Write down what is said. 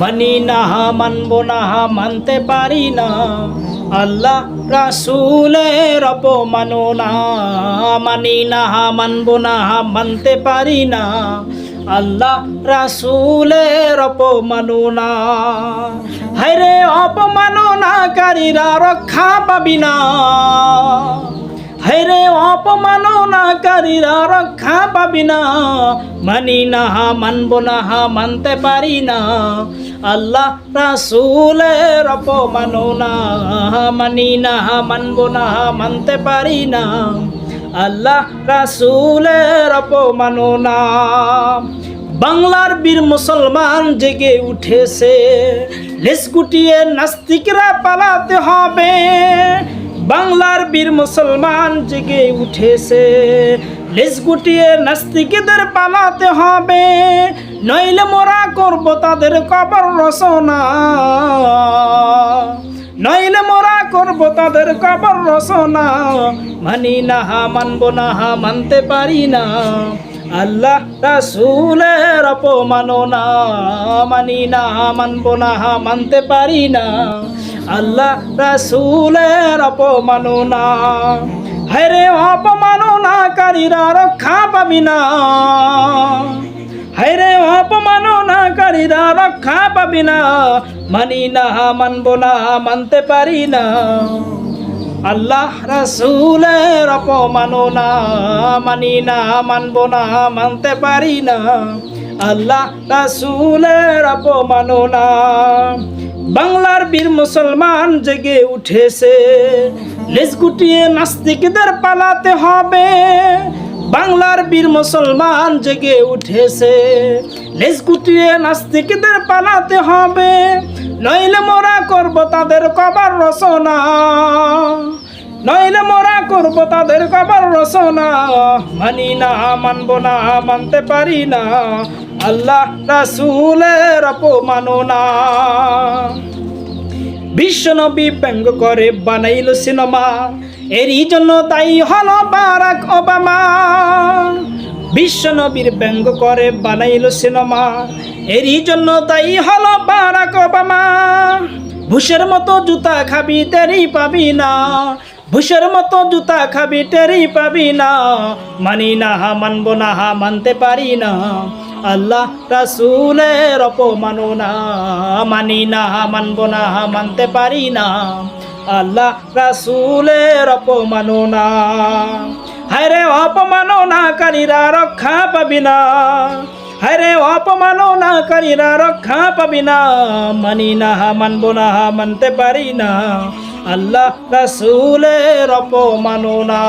মানি না, মানব না, মানতে পারি না। আল্লাহ রাসুলের অপমাননা মানি না, মানব না, মানতে পারি না। আল্লাহ রাসুলের অপমাননা হায়রে অপমাননাকারীরা রক্ষা পাবি না। হায়রে অপমাননাকারীরা রক্ষা পাবি না। মানি না হা মানব না হা মানতে পারি না। আল্লাহ রাসুলের অপমাননা মানি না হা মানব না হা মানতে পারি না। আল্লাহ রাসুলের অপমাননা বাংলার বীর মুসলমান জেগে উঠেছে। লেস গুটিয়ে নাস্তিকরা পালাতে হবে। বাংলার বীর মুসলমান জেগে উঠেছে। লেস গুটিয়ে নাস্তিকদের পালাতে হবে, নইলে মোরা করব তাদের কবর রচনা। নইলে মোরা করব তাদের কবর রচনা। মানি না হা, মানব না হা, মানতে পারি না। আল্লাহ রাসুলের অপমাননা মানি না মানব না হা, মানতে পারি না। আল্লাহ রাসুলের অপমাননা। হরে অপমাননাকারীরা রক্ষা পাবি না। হায়রে অপমাননাকারীরা রক্ষা পাবি না। মানি না, মানব না, মানতে পারি না। আল্লাহ রাসুলের অপমাননা। মানি না, মানব না, মানতে পারি না। আল্লাহ রাসুলের অপমাননা। বাংলার বীর মুসলমান জেগে উঠেছে। লেজ গুটিয়ে নাস্তিকদের পালাতে হবে। বাংলার বীর মুসলমান জেগে উঠেছে। লেজ গুটিয়ে নাস্তিকদের পালাতে হবে। নইলে মোরা করব তাদের কবার রচনা। নইলে মোরা করব তাদের কবার রচনা। মানি না, মানব না, মানতে পারি না। আল্লাহ রাসুলের অপমাননা। বিশ্বনবী ব্যঙ্গ করে বানাইল সিনেমা। এরই জন্য তাই হল বারাক ওবামা। বিশ্বনবীর ব্যঙ্গ করে বানাইল সিনেমা। এরই জন্য তাই হল বারাক ওবামা। ভুষের মতো জুতা খাবি তেরি পাবি না। ভুষের মতো জুতা খাবি টেরি পাবি না। মানি না হা, মানব না হা, মানতে পারি না। আল্লাহ রাসুলের অপমাননা মানি না, মানব না, মানতে পারি না। আল্লাহ রাসুলের অপমাননা হায়রে অপমাননাকারীরা রক্ষা পাবি না। হায়রে অপমাননাকারীরা রক্ষা পাবি না। মানি না, মানব না, মানতে পারি না। আল্লাহ রাসুলের অপমাননা